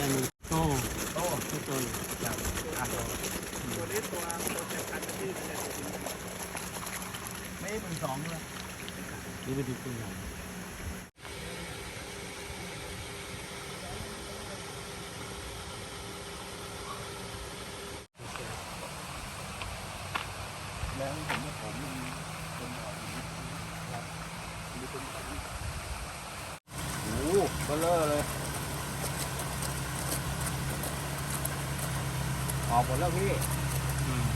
นึงเดือนหนึ่งครับเดือนหนึ่งโตโอ้ทุกตัวเลยครับอะตัวนี้ตัวตัวแข่งขันที่เนี่ยไม่หมื่นสองเลยนี่เป็นตัวอย่างแล้วผมว่าผมมันเป็นแบบนี้ครับมีเป็นแบบนี้โอ้โหเบลเลอร์เลย ออกหมดแล้วพี่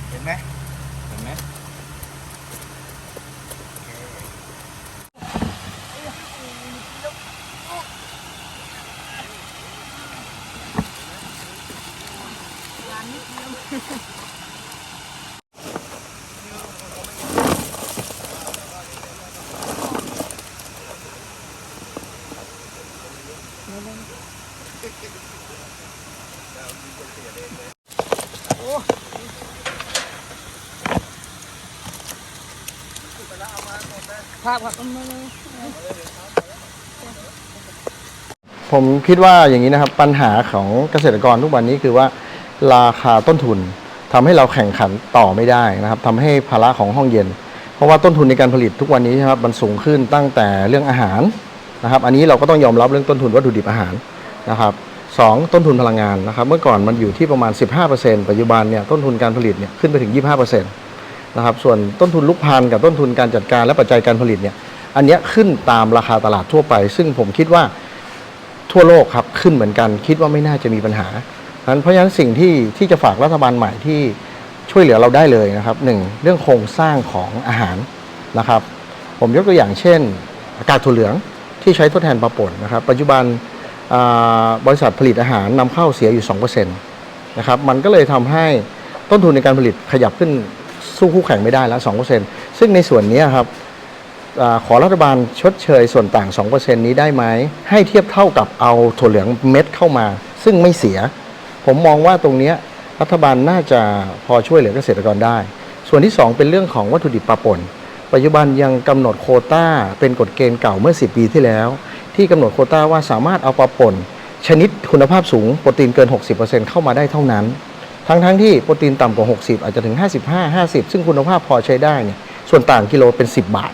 เห็นไหมเห็นไหม ครับครับผมคิดว่าอย่างนี้นะครับปัญหาของเกษตรกรทุกวันนี้คือว่าราคาต้นทุนทำให้เราแข่งขันต่อไม่ได้นะครับทำให้ภาระของห้องเย็น เพราะว่าต้นทุนในการผลิตทุกวันนี้นะครับมันสูงขึ้นตั้งแต่เรื่องอาหารนะครับ อันนี้เราก็ต้องยอมรับเรื่องต้นทุนวัตถุดิบอาหารนะครับสองต้นทุนพลังงานนะครับ เมื่อก่อนมันอยู่ที่ประมาณ 15%ปัจจุบันเนี่ยต้นทุนการผลิตเนี่ยขึ้นไปถึง 25% นะครับส่วนต้นทุนลูกพันกับต้นทุนการจัดการและปัจจัยการผลิตเนี่ยอันนี้ขึ้นตามราคาตลาดทั่วไป ซึ่งผมคิดว่าทั่วโลกครับขึ้นเหมือนกัน คิดว่าไม่น่าจะมีปัญหานั้นเพราะฉะนั้นสิ่งที่ที่จะฝากรัฐบาลใหม่ที่ช่วยเหลือเราได้เลยนะครับหนึ่งเรื่องโครงสร้างของอาหารนะครับ ผมยกตัวอย่างเช่น อากาศถั่วเหลืองที่ใช้ทดแทนปลาป่นนะครับ ปัจจุบันบริษัทผลิตอาหารนำเข้าเสียอยู่2%นะครับมันก็เลยทำให้ต้นทุนในการผลิตขยับขึ้น สู้คู่แข่งไม่ได้แล้ว 2%ซึ่งในส่วนนี้ครับอขอรัฐบาลชดเชยส่วนต่าง 2%นี้ได้ไหม ให้เทียบเท่ากับเอาถั่วเหลืองเม็ดเข้ามา ซึ่งไม่เสีย ผมมองว่าตรงนี้รัฐบาลน่าจะพอช่วยเหลือเกษตรกรได้ ส่วนที่ 2 เป็นเรื่องของวัตถุดิบปาป่นปัจจุบันยังกำหนดโคต้า เป็นกฎเกณฑ์เก่าเมื่อ 10 ปีที่แล้ว ที่กำหนดโคต้าว่าสามารถเอาปลาปน ชนิดคุณภาพสูงโปรตีนเกิน 60%เข้ามาได้เท่านั้น ทั้งทั้งๆที่โปรตีนต่ำกว่า 60 อาจจะถึง 55 50 ซึ่งคุณภาพพอใช้ได้เนี่ยส่วนต่างกิโลเป็น 10 บาท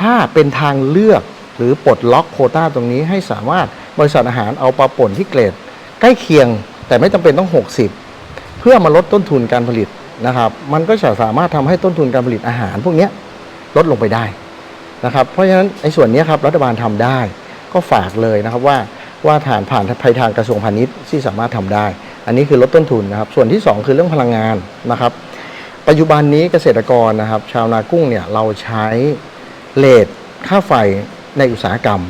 ถ้าเป็นทางเลือกหรือปลดล็อกโคต้าตรงนี้ให้สามารถบริษัทอาหารเอาปลาป่นที่เกรด ใกล้เคียงแต่ไม่จำเป็นต้อง 60 เพื่อมาลดต้นทุนการผลิตนะครับ มันก็จะสามารถทำให้ต้นทุนการผลิตอาหารพวกนี้ลดลงไปได้นะครับ เพราะฉะนั้นไอ้ส่วนนี้ครับรัฐบาลทำได้ ก็ฝากเลยนะครับว่าว่าฐานผ่านภายทางกระทรวงพาณิชย์ที่สามารถทำได้ อันนี้คือลดต้นทุนนะครับ ส่วนที่สองคือเรื่องพลังงานนะครับ ปัจจุบันนี้เกษตรกรนะครับ ชาวนากุ้งเนี่ยเราใช้เลทค่าไฟในอุตสาหกรรม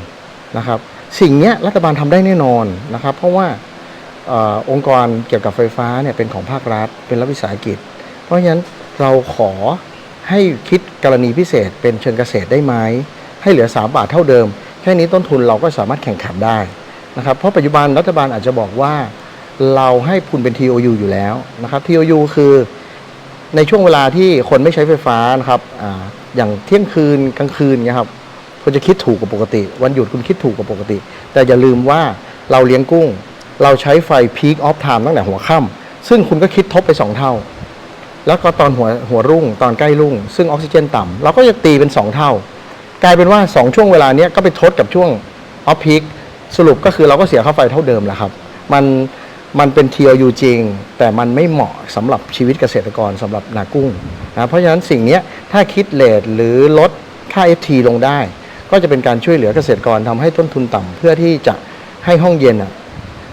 นะครับ สิ่งนี้รัฐบาลทำได้แน่นอนนะครับ เพราะว่าออองค์กรเกี่ยวกับไฟฟ้าเนี่ยเป็นของภาครัฐ เป็นรัฐวิสาหกิจ เพราะฉะนั้นเราขอให้คิดกรณีพิเศษเป็นเชิงเกษตรได้ไหมให้เหลือ 3 บาทเท่าเดิม แค่นี้ต้นทุนเราก็สามารถแข่งขันได้นะครับ เพราะปัจจุบันรัฐบาลอาจจะบอกว่า เราให้คุณเป็น TOU อยู่แล้วนะครับ TOU คือในช่วงเวลาที่คนไม่ใช้ไฟฟ้านะครับออย่างเที่ยงคืนกลางคืนเงี้ยครับคุณจะคิดถูกกว่าปกติ วันหยุดคุณคิดถูกกว่าปกติ แต่อย่าลืมว่าเราเลี้ยงกุ้ง เราใช้ไฟพีคออฟไทม์ตั้งแต่หัวค่ำซึ่งคุณก็คิดทบไป 2 เท่า แล้วก็ตอนหัวหัวรุ่ง ตอนใกล้รุ่ง ซึ่งออกซิเจนต่ำเราก็จะตีเป็น 2 เท่า กลายเป็นว่า 2 ช่วงเวลาเนี้ยก็ไปทดกับช่วงออฟพีคสรุปก็คือเราก็เสียค่าไฟเท่าเดิมแหละครับ มัน มันเป็น TOU จริง แต่มันไม่เหมาะสำหรับชีวิตเกษตรกรสำหรับนากุ้งนะเพราะฉะนั้นสิ่งนี้ถ้าคิดเลทหรือลดค่า FT ลงได้ ก็จะเป็นการช่วยเหลือเกษตรกรทำให้ต้นทุนต่ำเพื่อที่จะให้ห้องเย็นน่ะ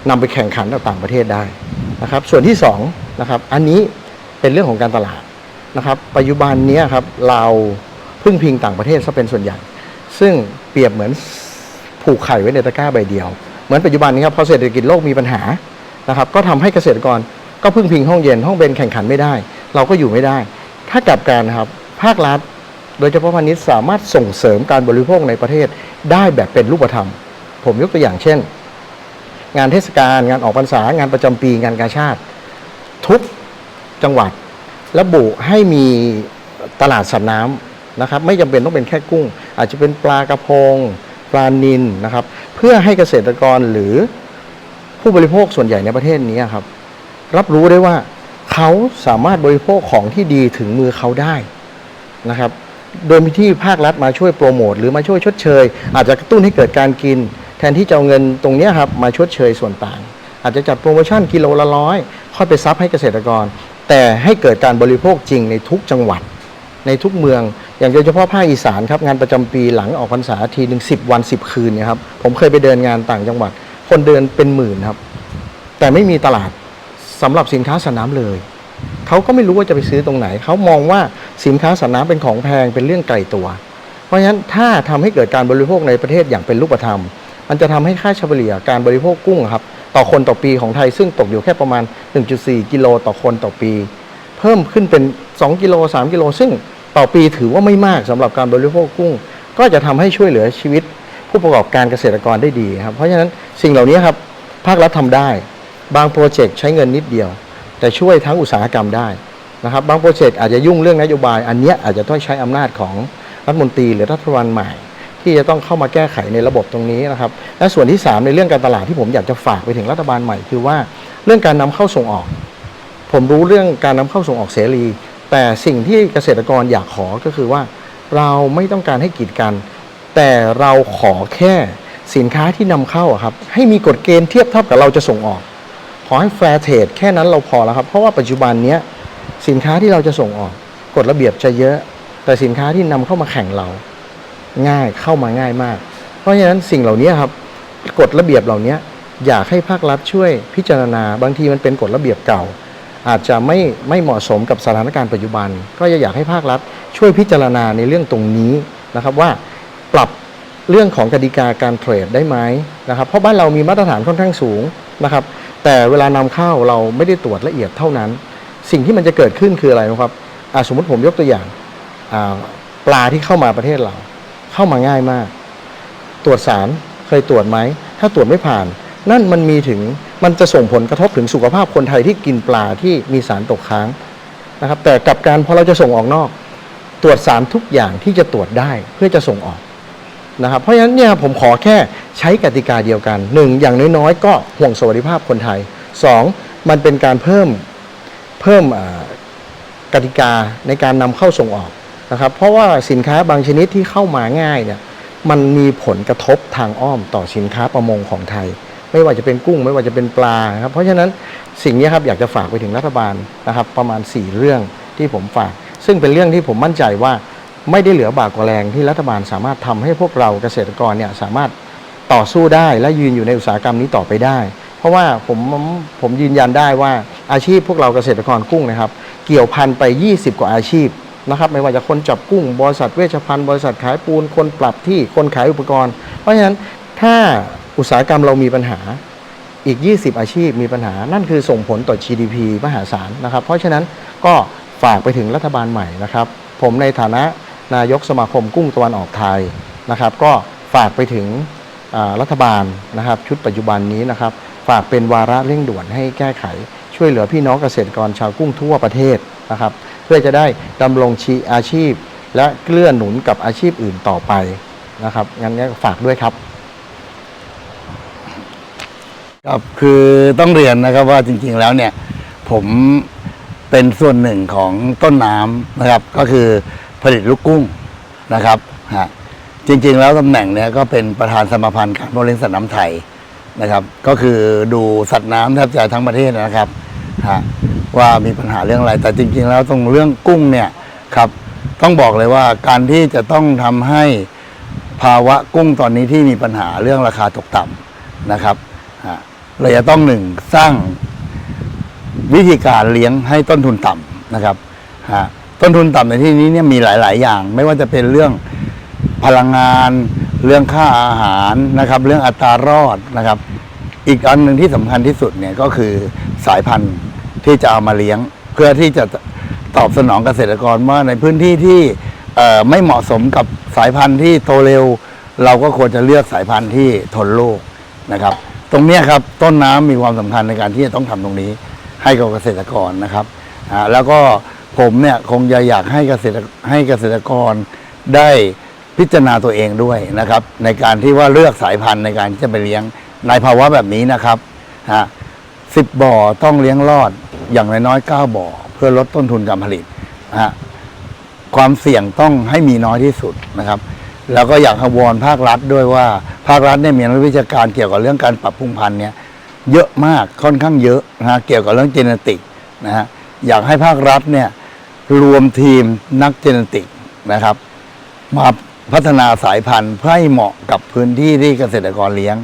นำไปแข่งขันกับต่างประเทศได้นะครับส่วนที่2นะครับอันนี้เป็นเรื่องของการตลาดนะครับปัจจุบันนี้ครับเราพึ่งพิงต่างประเทศซะเป็นส่วนใหญ่ ซึ่งเปรียบเหมือนผูกไข่ไว้ในตะกร้าใบเดียว เหมือนปัจจุบันนี้ครับพอเศรษฐกิจโลกมีปัญหา นะครับก็ทำให้เกษตรกรก็พึ่งพิงห้องเย็นห้องเบนแข่งขันไม่ได้ เราก็อยู่ไม่ได้ ถ้ากลับกันนะครับภาครัฐ โดยเฉพาะพาณิชย์สามารถส่งเสริมการบริโภคในประเทศได้แบบเป็นรูปธรรม ผมยกตัวอย่างเช่น งานเทศกาลงานออกพรรษางานประจำปีงานกาชาติ ทุกจังหวัดระบุให้มีตลาดสัตว์น้ำนะครับ ไม่จำเป็นต้องเป็นแค่กุ้ง อาจจะเป็นปลากระพงปลานิลนะครับ เพื่อให้เกษตรกรหรือ ผู้บริโภคส่วนใหญ่ในประเทศนี้ครับ รับรู้ได้ว่าเขาสามารถบริโภคของที่ดีถึงมือเขาได้นะครับ โดยมีที่ภาครัฐมาช่วยโปรโมทหรือมาช่วยชดเชย อาจจะกระตุ้นให้เกิดการกิน แทนที่จะเอาเงินตรงนี้ครับมาชดเชยส่วนต่าง อาจจะจัดโปรโมชั่นกิโลละร้อยค่อยไปซับให้เกษตรกร แต่ให้เกิดการบริโภคจริงในทุกจังหวัด ในทุกเมือง อย่างโดยเฉพาะภาคอีสานครับงานประจำปีหลังออกพรรษาทีหนึ่งสิบวันสิบคืนเนี่ยครับผมเคยไปเดินงานต่างจังหวัด คนเดินเป็นหมื่นครับ แต่ไม่มีตลาดสำหรับสินค้าสัตว์น้ำเลย เขาก็ไม่รู้ว่าจะไปซื้อตรงไหน เขามองว่าสินค้าสัตว์น้ำเป็นของแพงเป็นเรื่องไกลตัว เพราะฉะนั้นถ้าทำให้เกิดการบริโภคในประเทศอย่างเป็นรูปธรรม มันจะทำให้ค่าเฉลี่ยการบริโภคกุ้งครับต่อคนต่อปีของไทยซึ่งตกอยู่แค่ประมาณ 1.4 กิโลต่อคนต่อปี เพิ่มขึ้นเป็น 2 กิโล 3 กิโล ซึ่งต่อปีถือว่าไม่มากสำหรับการบริโภคกุ้ง ก็จะทำให้ช่วยเหลือชีวิต ผู้ประกอบการเกษตรกรได้ดีครับ เพราะฉะนั้นสิ่งเหล่านี้ครับภาครัฐทำได้ บางโปรเจกต์ใช้เงินนิดเดียว แต่ช่วยทั้งอุตสาหกรรมได้นะครับ บางโปรเจกต์อาจจะยุ่งเรื่องนโยบาย อันนี้อาจจะต้องใช้อำนาจของรัฐมนตรีหรือรัฐบาลใหม่ ที่จะต้องเข้ามาแก้ไขในระบบตรงนี้นะครับ และส่วนที่ 3 ในเรื่องการตลาดที่ผมอยากจะฝากไปถึงรัฐบาลใหม่ คือว่าเรื่องการนำเข้าส่งออก ผมรู้เรื่องการนำเข้าส่งออกเสรี แต่สิ่งที่เกษตรกรอยากขอก็คือว่า เราไม่ต้องการให้กีดกัน แต่เราขอแค่สินค้าที่นำเข้าครับ ให้มีกฎเกณฑ์เทียบเท่ากับเราจะส่งออก ขอให้แฟร์เทรดแค่นั้นเราพอแล้วครับ เพราะว่าปัจจุบันนี้สินค้าที่เราจะส่งออกกฎระเบียบจะเยอะ แต่สินค้าที่นำเข้ามาแข่งเรา ง่ายเข้ามาง่ายมาก เพราะฉะนั้นสิ่งเหล่านี้ครับกฎระเบียบเหล่านี้อยากให้ภาครัฐช่วยพิจารณาบางทีมันเป็นกฎระเบียบเก่า อาจจะไม่ไม่เหมาะสมกับสถานการณ์ปัจจุบัน ก็จะอยากให้ภาครัฐช่วยพิจารณาในเรื่องตรงนี้นะครับว่า ปรับเรื่องของกติกาการเทรดได้ไหมนะครับ เพราะบ้านเรามีมาตรฐานค่อนข้างสูงนะครับ แต่เวลานำเข้าเราไม่ได้ตรวจละเอียดเท่านั้น สิ่งที่มันจะเกิดขึ้นคืออะไรนะครับสมมติผมยกตัวอย่างาปลาที่เข้ามาประเทศเรา เข้ามาง่ายมาก ตรวจสารเคยตรวจไหมถ้าตรวจไม่ผ่าน นั่นมันมีถึงมันจะส่งผลกระทบถึงสุขภาพคนไทยที่กินปลาที่มีสารตกค้างนะครับ แต่กับการพอเราจะส่งออกนอก ตรวจสารทุกอย่างที่จะตรวจได้เพื่อจะส่งออก นะครับเพราะฉะนั้นเนี่ยผมขอแค่ใช้กติกาเดียวกันหนึ่งอย่างน้อยๆ ก็ห่วงสวัสดิภาพคนไทยสองมันเป็นการเพิ่มเพิ่มกติกาในการนำเข้าส่งออกนะครับเพราะว่าสินค้าบางชนิดที่เข้ามาง่ายเนี่ยมันมีผลกระทบทางอ้อมต่อสินค้าประมงของไทย ไม่ว่าจะเป็นกุ้ง ไม่ว่าจะเป็นปลานะครับเพราะฉะนั้นสิ่งนี้ครับอยากจะฝากไปถึงรัฐบาลนะครับประมาณ 4 เรื่องที่ผมฝาก ซึ่งเป็นเรื่องที่ผมมั่นใจว่า ไม่ได้เหลือบากกว่าแรงที่รัฐบาลสามารถทำให้พวกเราเกษตรกรเนี่ยสามารถต่อสู้ได้และยืนอยู่ในอุตสาหกรรมนี้ต่อไปได้ เพราะว่าผมผมยืนยันได้ว่าอาชีพพวกเราเกษตรกรกุ้งนะครับ เกี่ยวพันไป 20 กว่าอาชีพนะครับไม่ว่าจะคนจับกุ้ง บริษัทเวชภัณฑ์ บริษัทขายปูน คนปรับที่คนขายอุปกรณ์ เพราะฉะนั้นถ้าอุตสาหกรรมเรามีปัญหาอีก 20 อาชีพมีปัญหา นั่นคือส่งผลต่อ GDP มหาศาลนะครับ เพราะฉะนั้นก็ฝากไปถึงรัฐบาลใหม่นะครับ ผมในฐานะ นายกสมาคมกุ้งตะวันออกไทยนะครับ ก็ฝากไปถึงรัฐบาลนะครับ ชุดปัจจุบันนี้นะครับ ฝากเป็นวาระเร่งด่วนให้แก้ไข ช่วยเหลือพี่น้องเกษตรกรชาวกุ้งทั่วประเทศนะครับ เพื่อจะได้ดำรงชีอาชีพ และเกื้อหนุนกับอาชีพอื่นต่อไปนะครับงั้นก็ฝากด้วยครับครับคือต้องเรียนนะครับว่าจริงๆแล้วเนี่ยผมเป็นส่วนหนึ่งของต้นน้ำนะครับ ก็คือ ผลิตลูกกุ้งนะครับฮะจริง ๆ แล้วตำแหน่งเนี่ยก็เป็นประธานสมาพันธ์การเลี้ยงสัตว์น้ำไทยนะครับ ก็คือดูสัตว์น้ำแทบจะทั้งประเทศนะครับฮะว่ามีปัญหาเรื่องอะไร แต่จริง ๆ แล้วตรงเรื่องกุ้งเนี่ยครับต้องบอกเลยว่าการที่จะต้องทำให้ภาวะกุ้งตอนนี้ที่มีปัญหาเรื่องราคาตกต่ำนะครับฮะเราจะต้องหนึ่งสร้างวิธีการเลี้ยงให้ต้นทุนต่ำนะครับฮะ ต้นทุนต่ำในที่นี้เนี่ยมีหลาย ๆ อย่าง ไม่ว่าจะเป็นเรื่องพลังงาน เรื่องค่าอาหารนะครับ เรื่องอัตรารอดนะครับ อีกอันหนึ่งที่สำคัญที่สุดเนี่ยก็คือสายพันธุ์ที่จะเอามาเลี้ยง เพื่อที่จะตอบสนองเกษตรกรว่าในพื้นที่ที่ไม่เหมาะสมกับสายพันธุ์ที่โตเร็ว เราก็ควรจะเลือกสายพันธุ์ที่ทนโรคนะครับ ตรงนี้ครับต้นน้ำมีความสำคัญในการที่จะต้องทำตรงนี้ให้กับเกษตรกรนะครับแล้วก็ ผมเนี่ยคงจะอยากให้เกษตรให้เกษตรกรได้พิจารณาตัวเองด้วยนะครับ ในการที่ว่าเลือกสายพันธุ์ในการที่จะไปเลี้ยงในภาวะแบบนี้นะครับฮะสิบบ่อต้องเลี้ยงรอดอย่างน้อยๆเก้าบ่อ เพื่อลดต้นทุนการผลิตฮะความเสี่ยงต้องให้มีน้อยที่สุดนะครับ แล้วก็อยากวอนภาครัฐด้วยว่า ภาครัฐเนี่ยมีนักวิชาการเกี่ยวกับเรื่องการปรับปรุงพันธุ์เนี่ยเยอะมากค่อนข้างเยอะนะฮะเกี่ยวกับเรื่องเจเนติกนะฮะอยากให้ภาครัฐเนี่ย รวมทีมนักเจเนติกนะครับ มาพัฒนาสายพันธุ์เพื่อให้เหมาะกับพื้นที่ที่เกษตรกรเลี้ยง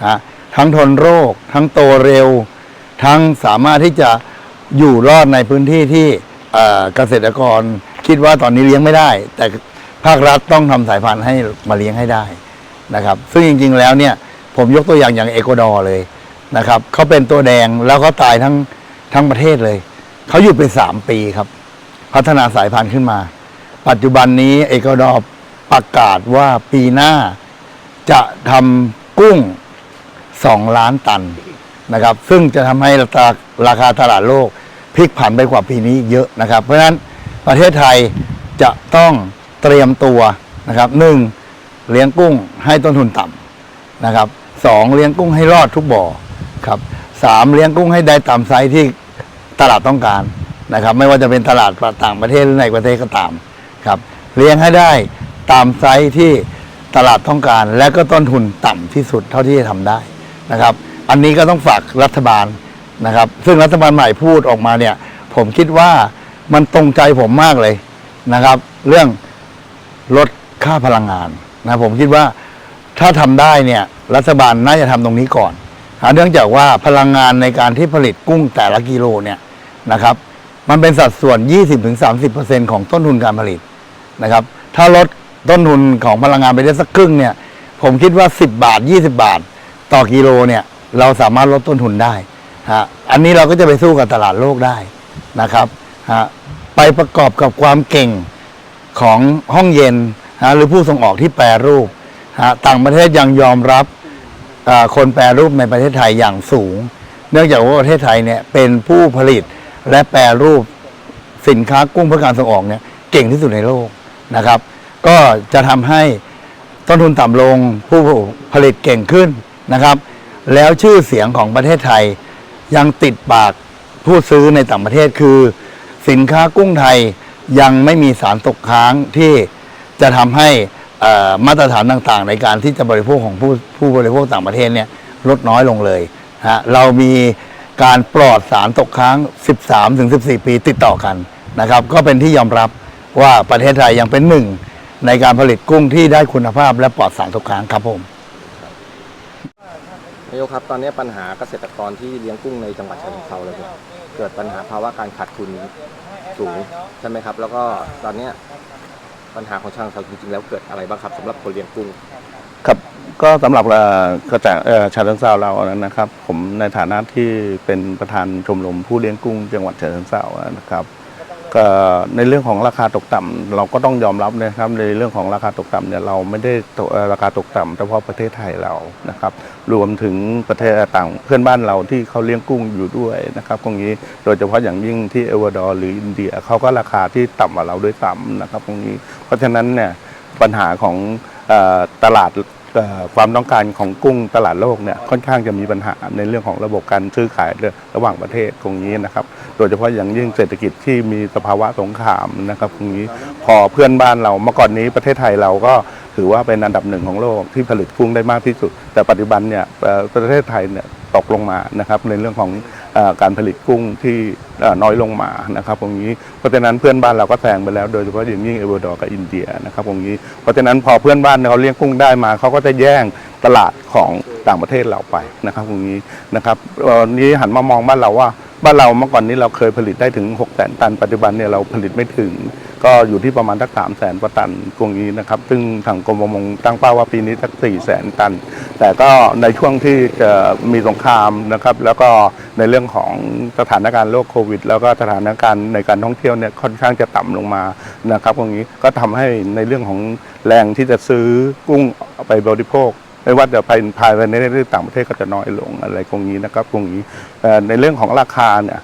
นะทั้งทนโรค ทั้งโตเร็ว ทั้งสามารถที่จะอยู่รอดในพื้นที่ที่เกษตรกรคิดว่าตอนนี้เลี้ยงไม่ได้ แต่ภาครัฐต้องทำสายพันธุ์ให้มาเลี้ยงให้ได้นะครับ ซึ่งจริง ๆ แล้วเนี่ยผมยกตัวอย่างอย่างเอกวาดอร์เลยนะครับเขาเป็นตัวแดงแล้วเขาตายทั้งทั้งประเทศเลยเขาอยู่ไปสามปีครับ พัฒนาสายพันธุ์ขึ้นมา ปัจจุบันนี้เอกวาดอร์ประกาศว่าปีหน้าจะทำกุ้งสองล้านตันนะครับ ซึ่งจะทำให้ราคาราคาตลาดโลกพลิกผันไปกว่าปีนี้เยอะนะครับ เพราะฉะนั้นประเทศไทยจะต้องเตรียมตัวนะครับหนึ่งเลี้ยงกุ้งให้ต้นทุนต่ำนะครับสองเลี้ยงกุ้งให้รอดทุกบ่อครับสามเลี้ยงกุ้งให้ได้ตามไซส์ที่ตลาดต้องการ นะครับ ไม่ว่าจะเป็นตลาดต่างประเทศหรือในประเทศก็ตามครับ เลี้ยงให้ได้ตามไซส์ที่ตลาดต้องการ และก็ต้นทุนต่ำที่สุดเท่าที่จะทำได้นะครับ อันนี้ก็ต้องฝากรัฐบาลนะครับ ซึ่งรัฐบาลใหม่พูดออกมาเนี่ย ผมคิดว่ามันตรงใจผมมากเลยนะครับ เรื่องลดค่าพลังงานนะผมคิดว่าถ้าทำได้เนี่ยรัฐบาลน่าจะทำตรงนี้ก่อนเนื่องจากว่าพลังงานในการที่ผลิตกุ้งแต่ละกิโลเนี่ยนะครับ มันเป็นสัดส่วน 20-30%ของต้นทุนการผลิตนะครับ ถ้าลดต้นทุนของพลังงานไปได้สักครึ่งเนี่ย ผมคิดว่า 10 บาท 20 บาท ต่อกิโลเนี่ยเราสามารถลดต้นทุนได้ฮะอันนี้เราก็จะไปสู้กับตลาดโลกได้นะครับฮะไปประกอบกับความเก่งของห้องเย็นฮะหรือผู้ส่งออกที่แปรรูปฮะต่างประเทศยังยอมรับคนแปรรูปในประเทศไทยอย่างสูง เนื่องจากว่าประเทศไทยเนี่ยเป็นผู้ผลิต และแปรรูปสินค้ากุ้งเพื่อการส่งออกเนี่ยเก่งที่สุดในโลกนะครับ ก็จะทำให้ต้นทุนต่ำลงผู้ผลิตเก่งขึ้นนะครับ แล้วชื่อเสียงของประเทศไทยยังติดปากผู้ซื้อในต่างประเทศคือ สินค้ากุ้งไทยยังไม่มีสารตกค้างที่จะทำให้อ่อมาตรฐานต่างๆ ในการที่จะบริโภคของผู้ผู้บริโภคต่างประเทศเนี่ยลดน้อยลงเลยฮะเรามี การปลอดสารตกค้าง 13-14 ปีติดต่อกันนะครับ ก็เป็นที่ยอมรับว่าประเทศไทยยังเป็นหนึ่ง ในการผลิตกุ้งที่ได้คุณภาพและปลอดสารตกค้างครับผมนายกครับตอนนี้ปัญหาเกษตรกรที่เลี้ยงกุ้งในจังหวัดฉะเชิงเทราเลยครับเกิดปัญหาภาวะการขาดทุนสูงใช่ไหมครับ แล้วก็ตอนนี้ปัญหาของชาวเทราจริงๆแล้วเกิดอะไรบ้างครับสำหรับคนเลี้ยงกุ้ง ก็สำหรับเอ่อกระจาเอ่อชาเชิงเซาเรานะครับ ผมในฐานะที่เป็นประธานชมรมผู้เลี้ยงกุ้งจังหวัดฉะเชิงเซานะครับก็ในเรื่องของราคาตกต่ำเราก็ต้องยอมรับนะครับในเรื่องของราคาตกต่ำเนี่ยเราไม่ได้ตกเอ่อราคาตกต่ำเฉพาะประเทศไทยเรานะครับ รวมถึงประเทศต่างเพื่อนบ้านเราที่เขาเลี้ยงกุ้งอยู่ด้วยนะครับตรงนี้โดยเฉพาะอย่างยิ่งที่เอวาดอร์หรืออินเดียเขาก็ราคาที่ต่ำกว่าเราด้วยซ้ำนะครับตรงนี้ เพราะฉะนั้นเนี่ยปัญหาของเออตลาด ความต้องการของกุ้งตลาดโลกเนี่ยค่อนข้างจะมีปัญหาในเรื่องของระบบการซื้อขายระหว่างประเทศตรงนี้นะครับ โดยเฉพาะอย่างยิ่งเศรษฐกิจที่มีสภาวะสงครามนะครับตรงนี้พอเพื่อนบ้านเราเมื่อก่อนนี้ประเทศไทยเราก็ถือว่าเป็นอันดับหนึ่งของโลกที่ผลิตกุ้งได้มากที่สุด แต่ปัจจุบันเนี่ยประเทศไทยเนี่ยตกลงมานะครับในเรื่องของ การผลิตกุ้งที่น้อยลงมานะครับตรงนี้เพราะฉะนั้นเพื่อนบ้านเราก็แซงไปแล้วโดยเฉพาะอย่างยิ่งเอเวาดอร์กับอินเดียนะครับตรงนี้เพราะฉะนั้นพอเพื่อนบ้านเขาเลี้ยงกุ้งได้มาเขาก็จะแย่งตลาดของต่างประเทศเราไปนะครับตรงนี้นะครับวันนี้หันมามองบ้านเราว่า บ้านเราเมื่อก่อนนี้เราเคยผลิตได้ถึง6 0 0 0 0ตัน ปัจจุบันเนี่ยเราผลิตไม่ถึง ก็อยู่ที่ประมาณสักสามแสนกว่าตันตรงนี้นะครับ ซึ่งทางกรมประมงตั้งเป้าว่าปีนี้สักสี่แสนตัน แต่ก็ในช่วงที่จะมีสงครามนะครับ แล้วก็ในเรื่องของสถานการณ์โรคโควิด แล้วก็สถานการณ์ในการท่องเที่ยวเนี่ยค่อนข้างจะต่ำลงมานะครับตรงนี้ก็ทำให้ในเรื่องของแรงที่จะซื้อกุ้งไปบริโภค ไม่ว่าจะไปภายในหรือต่างประเทศก็จะน้อยลงอะไรตรงนี้นะครับตรงนี้เอ่ในเรื่องของราคาเนี่ย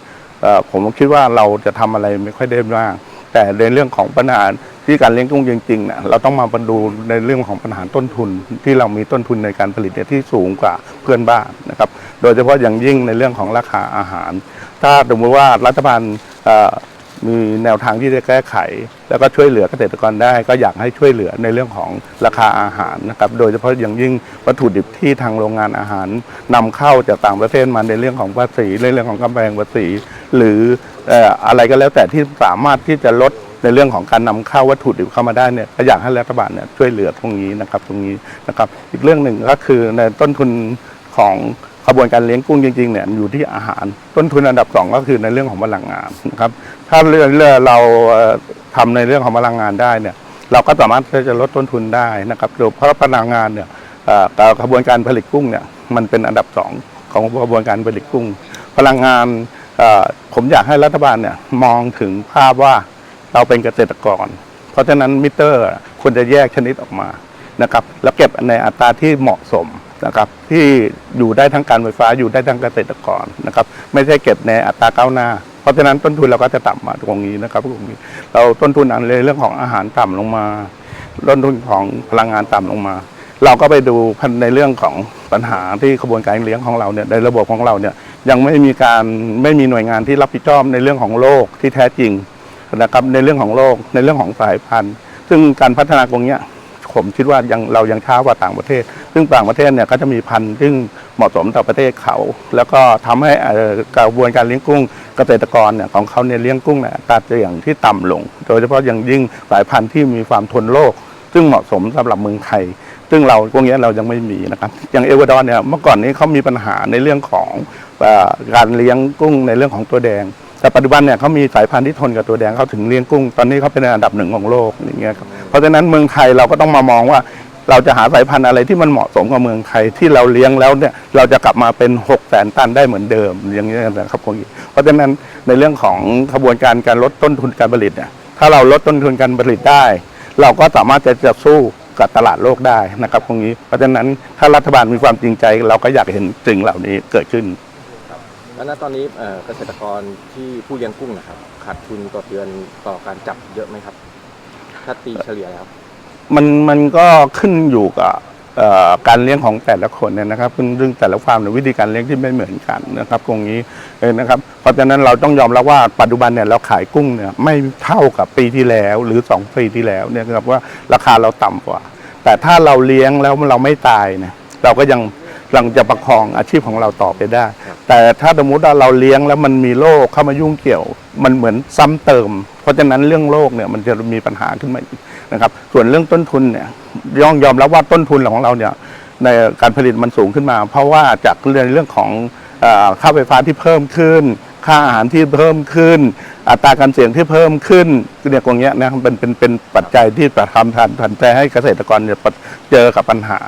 ผมคิดว่าเราจะทำอะไรไม่ค่อยได้มากแต่ในเรื่องของปัญหาที่การเลี้ยงกุ้งจริงๆเนี่ยเราต้องมาดูในเรื่องของปัญหาต้นทุน ที่เรามีต้นทุนในการผลิตเนี่ยที่สูงกว่าเพื่อนบ้านนะครับ โดยเฉพาะอย่างยิ่งในเรื่องของราคาอาหาร ถ้าสมมติว่ารัฐบาล มีแนวทางที่จะแก้ไข แล้วก็ช่วยเหลือเกษตรกรได้ ก็อยากให้ช่วยเหลือในเรื่องของราคาอาหารนะครับโดยเฉพาะอย่างยิ่งวัตถุดิบที่ทางโรงงานอาหารนำเข้าจากต่างประเทศมาในเรื่องของภาษีในเรื่องของกำแพงภาษี หรืออะไรก็แล้วแต่ที่สามารถที่จะลดในเรื่องของการนำเข้าวัตถุดิบเข้ามาได้เนี่ยก็อยากให้รัฐบาลเนี่ยช่วยเหลือตรงนี้นะครับตรงนี้นะครับอีกเรื่องหนึ่งก็คือในต้นทุนของขบวนการเลี้ยงกุ้งจริงๆเนี่ยอยู่ที่อาหาร ต้นทุนอันดับสองก็คือในเรื่องของพลังงานนะครับ ถ้าเรื่องเรื่องเราทำในเรื่องของพลังงานได้เนี่ย เราก็สามารถที่จะลดต้นทุนได้นะครับโดยเพราะพลังงานเนี่ยกับขบวนการผลิตกุ้งเนี่ยมันเป็นอันดับสองของกระบวนการผลิตกุ้ง พลังงานผมอยากให้รัฐบาลเนี่ยมองถึงภาพว่าเราเป็นเกษตรกร เพราะฉะนั้นมิเตอร์ควรจะแยกชนิดออกมานะครับแล้วเก็บในอัตราที่เหมาะสมนะครับที่อยู่ได้ทั้งการไฟฟ้าอยู่ได้ทั้งเกษตรกรนะครับไม่ใช่เก็บในอัตราก้าวหน้า ราะฉะนั้นต้นทุนเราก็จะต่ำมาตรงนี้นะครับตรงนี้เราต้นทุนอันเลยเรื่องของอาหารต่ำลงมา ต้นทุนของพลังงานต่ำลงมา เราก็ไปดูในเรื่องของปัญหาที่กระบวนการเลี้ยงของเราเนี่ยในระบบของเราเนี่ยยังไม่มีการไม่มีหน่วยงานที่รับผิดชอบในเรื่องของโลกที่แท้จริงนะครับในเรื่องของโลกในเรื่องของสายพันธุ์ ซึ่งการพัฒนาตรงเนี้ย ผมคิดว่ายังเรายังช้ากว่าต่างประเทศ ซึ่งต่างประเทศเนี่ยก็จะมีพันธุ์ซึ่งเหมาะสมต่อประเทศเขา แล้วก็ทำให้อ่อกระบวนการเลี้ยงกุ้งเกษตรกรเนี่ยของเขาเนี่ยเลี้ยงกุ้งเนี่ยอัตรเสี่ยงที่ต่ำลง โดยเฉพาะอย่างยิ่งสายพันธุ์ที่มีความทนโรคซึ่งเหมาะสมสำหรับเมืองไทย ซึ่งเราพวกนี้เรายังไม่มีนะครับ อย่างเอวาดอร์เนี่ยเมื่อก่อนนี้เขามีปัญหาในเรื่องของการเลี้ยงกุ้งในเรื่องของตัวแดง แต่ปัจจุบันเนี่ยเขามีสายพันธุ์ที่ทนกับตัวแดงเขาถึงเลี้ยงกุ้ง ตอนนี้เขาเป็นอันดับหนึ่งของโลกอย่างเงี้ยครับ เพราะฉะนั้นเมืองไทยเราก็ต้องมามองว่าเราจะหาสายพันธุ์อะไรที่มันเหมาะสมกับเมืองไทยที่เราเลี้ยงแล้วเนี่ยเราจะกลับมาเป็น6กแสนตันได้เหมือนเดิมอย่างนี้นะครับผมเพราะฉะนั้นในเรื่องของขบวนการการลดต้นทุนการผลิตเนี่ยถ้าเราลดต้นทุนการผลิตได้ เราก็สามารถจะจะสู้กับตลาดโลกได้นะครับตรงนี้ เพราะฉะนั้นถ้ารัฐบาลมีความจริงใจ เราก็อยากเห็นสิ่งเหล่านี้เกิดขึ้นแล้วณตอนนี้เอ่อเกษตรกรที่ผู้เลี้ยงกุ้งนะครับขาดทุนต่อเดือนต่อการจับเยอะไหมครับ ถ้าตีเฉลี่ยแล้ว มันมันก็ขึ้นอยู่กับเอ่อการเลี้ยงของแต่ละคนเนี่ยนะครับซึ่งซึ่งแต่ละฟาร์มเนี่ยวิธีการเลี้ยงที่ไม่เหมือนกันนะครับตรงนี้เองนะครับ เพราะฉะนั้นเราต้องยอมรับว่าปัจจุบันเนี่ยเราขายกุ้งเนี่ยไม่เท่ากับปีที่แล้วหรือ2ปีที่แล้วเนี่ยนะครับว่าราคาเราต่ำกว่า แต่ถ้าเราเลี้ยงแล้วเราไม่ตายเนี่ยเราก็ยัง ยังจะประคองอาชีพของเราต่อไปได้ แต่ถ้าสมมติว่าเราเลี้ยงแล้วมันมีโรคเข้ามายุ่งเกี่ยว มันเหมือนซ้ำเติม เพราะฉะนั้นเรื่องโรคเนี่ยมันจะมีปัญหาขึ้นมาอีกนะครับ ส่วนเรื่องต้นทุนเนี่ยย่องยอมรับว่าต้นทุนของเราเนี่ยในการผลิตมันสูงขึ้นมา เพราะว่าจากเรื่องเรื่องของเอ่อค่าไฟฟ้าที่เพิ่มขึ้น ค่าอาหารที่เพิ่มขึ้น อัตราการเสี่ยงที่เพิ่มขึ้นเนี่ยตรงเนี้ยนะครับเป็นเป็นเป็นปัจจัยที่จะทำทันทันใจให้เกษตรกรเนี่ยเจอกับปัญหา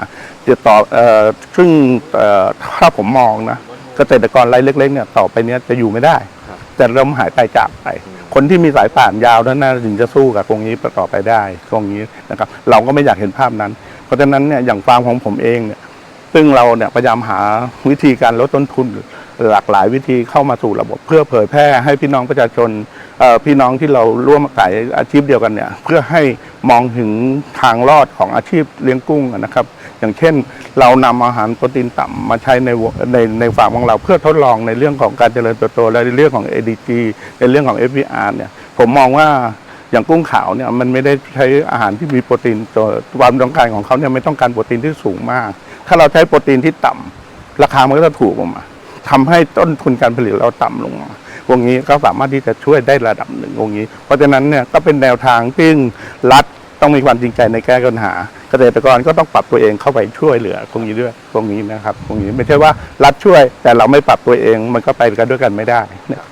ติดต่อเอ่อซึ่งเอ่อถ้าผมมองนะเกษตรกรรายเล็กๆเนี่ยต่อไปเนี้ยจะอยู่ไม่ได้ครับจะเริ่มหายไปจากไป คนที่มีสายป่านยาวนั้นน่าถึงจะสู้กับตรงนี้ต่อไปได้ตรงนี้นะครับ เราก็ไม่อยากเห็นภาพนั้น เพราะฉะนั้นเนี่ยอย่างฟาร์มของผมเองเนี่ยซึ่งเราเนี่ยพยายามหาวิธีการลดต้นทุน หลากหลายวิธีเข้ามาสู่ระบบ เพื่อเผยแพร่ให้พี่น้องประชาชนพี่น้องที่เราร่วมขายอาชีพเดียวกันเนี่ยเพื่อให้มองถึงทางรอดของอาชีพเลี้ยงกุ้งนะครับ อย่างเช่น เรานำอาหารโปรตีนต่ำมาใช้ในวในในฟาร์มของเรา เพื่อทดลองในเรื่องของการเจริญเติบโตและในเรื่องของ ADG ในเรื่องของ FVR เนี่ยผมมองว่าอย่างกุ้งขาวเนี่ยมันไม่ได้ใช้อาหารที่มีโปรตีนตัวความต้องการของเขาเนี่ยไม่ต้องการโปรตีนที่สูงมาก ถ้าเราใช้โปรตีนที่ต่ำราคามันก็จะถูกลงมา ทำให้ต้นทุนการผลิตเราต่ำลงวงนี้ก็สามารถที่จะช่วยได้ระดับหนึ่งวงนี้ เพราะฉะนั้นเนี่ยก็เป็นแนวทางที่รัฐต้องมีความจริงใจในแก้ปัญหา เกษตรกรก็ต้องปรับตัวเองเข้าไปช่วยเหลือตรงนี้ด้วยตรงนี้นะครับตรงนี้ไม่ใช่ว่ารัฐช่วยแต่เราไม่ปรับตัวเองมันก็ไปกันด้วยกันไม่ได้นะครับ